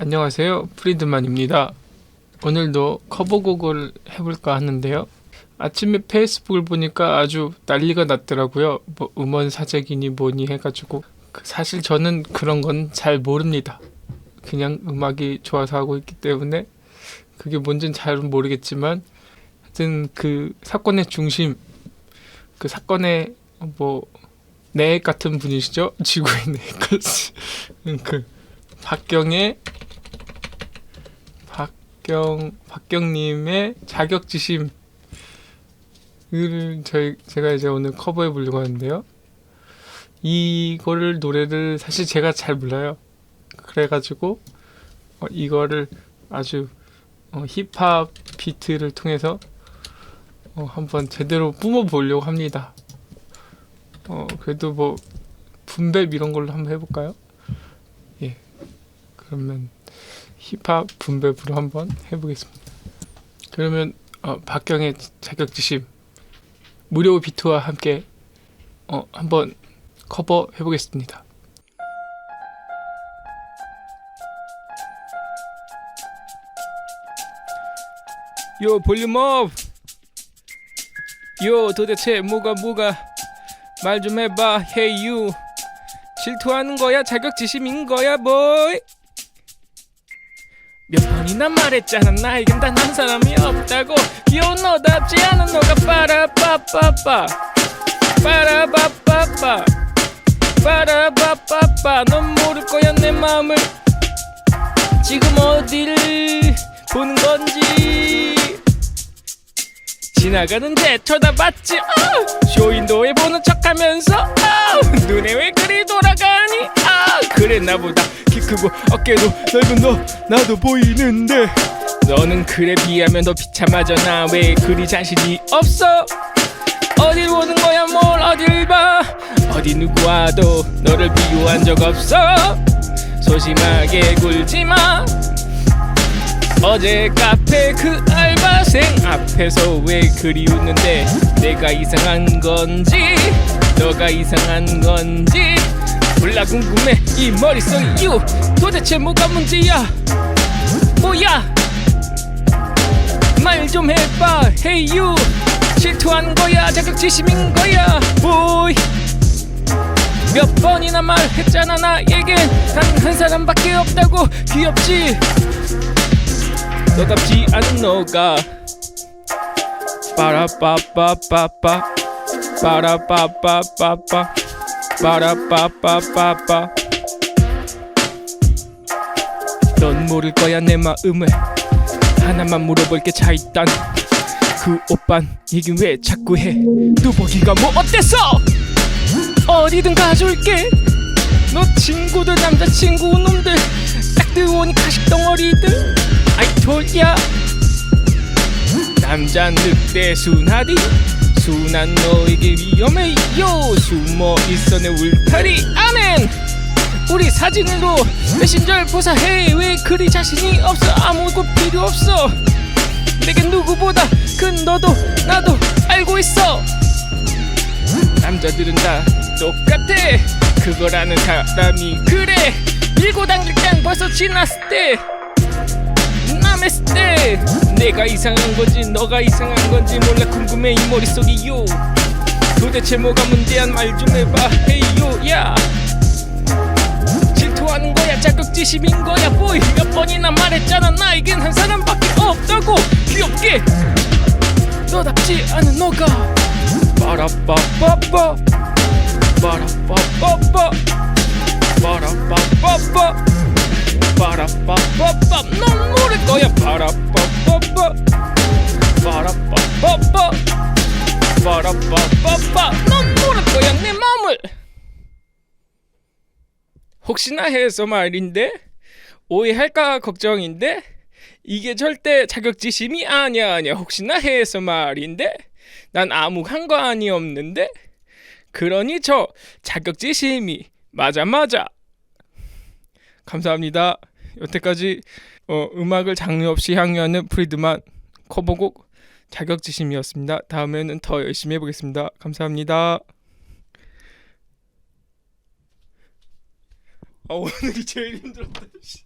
안녕하세요. 프리드만입니다. 오늘도 커버곡을 해볼까 하는데요. 아침에 페이스북을 보니까 아주 난리가 났더라고요. 뭐 음원 사재기니 뭐니 해가지고 그 사실 저는 그런 건 잘 모릅니다. 그냥 음악이 좋아서 하고 있기 때문에 그게 뭔진 잘 모르겠지만 하여튼 그 사건의 중심 그 사건의 뭐 내액 같은 분이시죠? 지구의 내액까지 그 박경의 박경 박경님의 자격지심을 저희 제가 이제 오늘 커버해 보려고 하는데요. 이거를 노래를 사실 제가 잘 몰라요. 그래가지고 어, 이거를 아주 어, 힙합 비트를 통해서 어, 한번 제대로 뿜어 보려고 합니다. 어 그래도 뭐 분배 이런 걸로 한번 해볼까요? 예. 그러면 힙합 분배부로 한번 해보겠습니다. 그러면 어, 박경의 자격지심 무료 비트와 함께 어, 한번 커버 해 보겠습니다. 요 볼륨 업! 요 도대체 뭐가 뭐가 말 좀 해봐 hey you 질투하는 거야 자격지심인 거야 boy 몇 번이나 말했잖아 나에겐 단 한 사람이 없다고. 귀여운 너답지 않은 너가 빠라빠빠빠. 빠라빠빠빠. 빠라빠빠빠. 넌 모를 거야 내 마음을. 지금 어디를 보는 건지. 지나가는 데 쳐다봤지. 어! 쇼윈도에 보는 척하면서. 어! 눈에 왜 그리 돌아가니? 아 그랬나 보다 키 크고 어깨도 넓은 너 나도 보이는데. 너는 그래 비하면 더 비참하잖아. 왜 그리 자신이 없어? 어딜 보는 거야 뭘 어딜 봐? 어디 누구와도 너를 비교한 적 없어. 소심하게 굴지마. 어제 카페 그 알바생 앞에서 왜 그리 웃는데? 내가 이상한 건지 너가 이상한 건지 몰라 궁금해. 이 머릿속 이유. 도대체 뭐가 문제야? 뭐야? 말 좀 해봐. Hey you. 질투하는 거야? 자격지심인 거야? 보이 몇 번이나 말했잖아 나에겐 단 한 사람밖에 없다고. 귀엽지? 너답지 않은 너가. 빠라빠빠빠빠. 빠라빠빠빠빠 빠라빠빠빠빠. 넌 모를 거야 내 마음을. 하나만 물어볼게 차있단. 그 오빤 이긴 왜 자꾸 해? 뚜벅이가 뭐 어땠어 어디든 가줄게. 너 친구들 남자친구 놈들. 딱 들어오니 가식 덩어리들. 아이 돌야 남자 늑대 순하디 순한 너에게 위험해요 숨어 있어 내 울타리 아멘 우리 사진으로 메신저를 보사해. 왜 그리 자신이 없어? 아무것도 필요 없어. 내겐 누구보다 큰 너도 나도 알고 있어. 남자들은 다 똑같아. 그거라는 사람이 그래. 밀고 당길 땐 벌써 지났을 때. 남했을 때 내가 이상한 건지 너가 이상한 건지 몰라 궁금해 이 머릿속이 요. 도대체 뭐가 문제야 말좀 해봐. 헤이요 야. 질투하는 거야 자격지심인 거야. 보이 몇 번이나 말했잖아. 나에겐 한 사람밖에 없다고. 귀엽게. 너답지 않은 너가. 빠라빠빠빠 빠라빠빠빠 빠라빠빠빠 빠라빠빠빠 넌 모를 거야 내 마음을. 혹시나 해서 말인데? 오해할까 걱정인데? 이게 절대 자격지심이 아니야 아니야. 혹시나 해서 말인데? 난 아무 아니 없는데? 그러니 저 자격지심이 맞아 맞아. 감사합니다. 여태까지 어, 음악을 장르 없이 향유하는 프리드만 커버곡 자격지심이었습니다. 다음에는 더 열심히 해보겠습니다. 감사합니다. 아 오늘이 제일 힘들었다 씨.